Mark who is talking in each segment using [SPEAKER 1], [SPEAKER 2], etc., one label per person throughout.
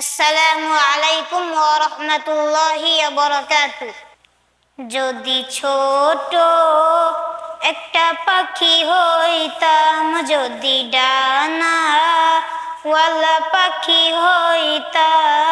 [SPEAKER 1] আসসালামু আলাইকুম ওয়া রাহমাতুল্লাহি ওয়া বারাকাতু। যদি ছোট একটা পাখি হইতাম, যদি ডানা ওয়ালা পাখি হইতাম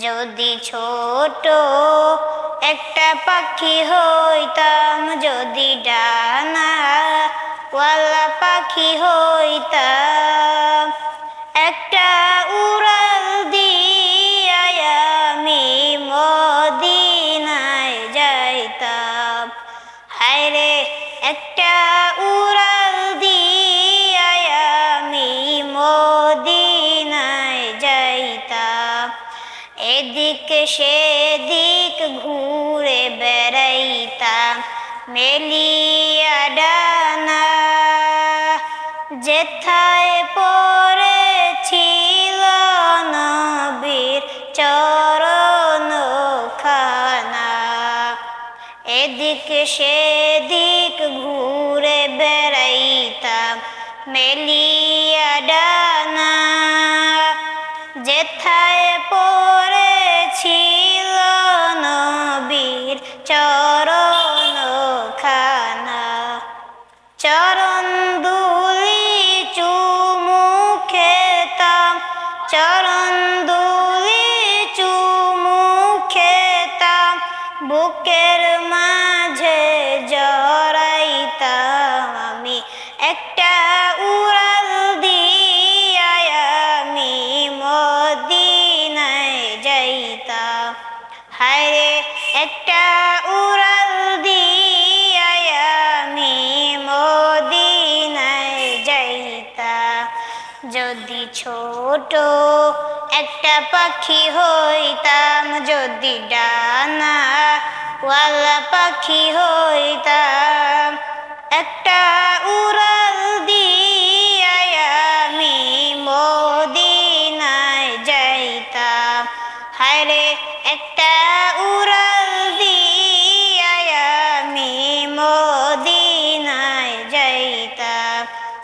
[SPEAKER 1] যদি ছোট একটা পাখি হইতাম, যদি ডানা পাখি হইতাম, একটা উড়াল দিয়া আমি মদিনায় যাইতাম। হায়রে, একটা এদিক সেদিক ঘুরে বেড়াইতাম, মেলিয়া ডানা যেথায় পড়েছিল নবীর চরণ খানা। এদিক সেদিক ঘুরে বেড়াইতাম, মেলিয়া ডানা যেথায় পড়েছিল নবীর চরণ খানা। চরণ দুলি চুমু খেতাম চরণ দুলি চুমু খেতাম বুকের যাইতাম হায়রে একটা উড়াল দিয়া আমি মদিনায় যাইতাম যদি ছোট একটা পাখি হইতাম, যদি ডানা ওয়ালা পাখি হইতাম, একটা